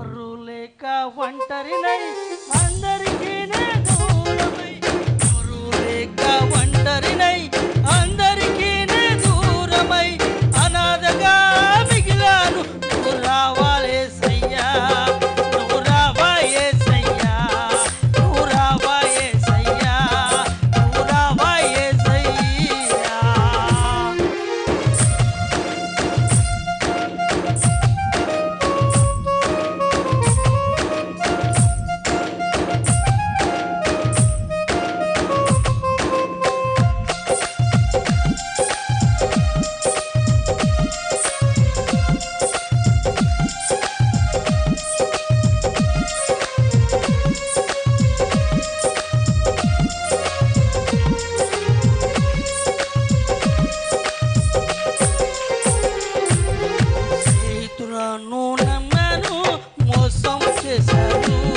ఎవరు లేక ఒంటరినై అందరి I Jesus.